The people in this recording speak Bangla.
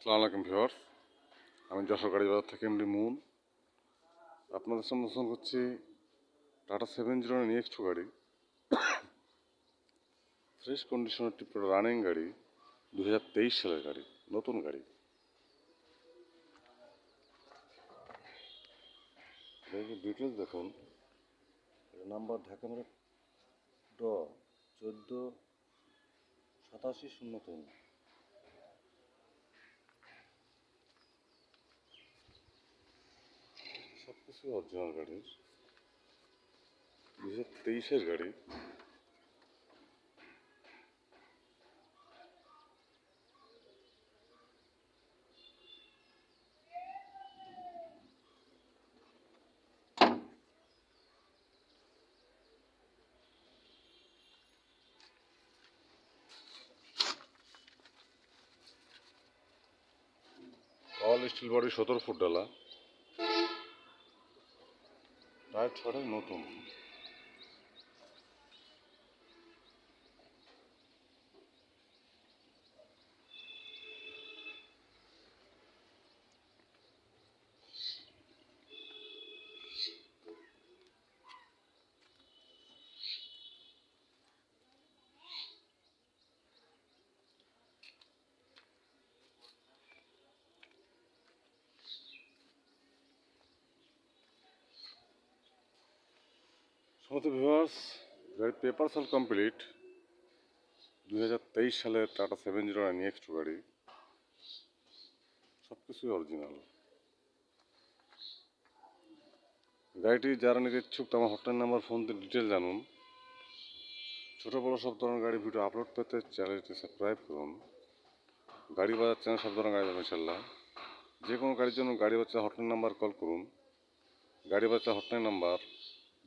আসসালামু আলাইকুম ভিউয়ার্স। আমি গাড়ি বাজার থেকে এমডি মুন। আপনাদের সামনে ফোন করছি, Tata seven zero nine X two গাড়ি। ফ্রেশ কন্ডিশনের টিপ রানিং গাড়ি দু হাজার তেইশ সালের গাড়ি, নতুন গাড়ি। ডিটেলস দেখুন। নাম্বার ঢাকা ড, চোদ্দ সাতাশি শূন্য তিন সব কিছু অরিজিনাল গাড়ির দু হাজার তেইশের গাড়ি। অল স্টিল বডি সতেরো ফুট ডালা। টায়ার ছড়াই নতুন। সমস্ত ভিউয়ার্স গাড়ির পেপার সল কমপ্লিট দু হাজার তেইশ সালের Tata seven zero nine X গাড়ি। সব কিছুই অরিজিনাল গাড়িটি যারা নিতে ইচ্ছুক তো আমার হটলাইন নাম্বার ফোন দিয়ে ডিটেল জানুন। ছোটো বড়ো সব ধরনের গাড়ি ভিডিও আপলোড পেতে চ্যানেলটি সাবস্ক্রাইব করুন। গাড়ি বাজার চ্যানেল সব ধরনের গাড়ি ইনশাল্লাহ। যে কোনো গাড়ির জন্য গাড়ি বাচ্চা হটলাইন নাম্বার কল করুন। গাড়ি বাচ্চা hotline number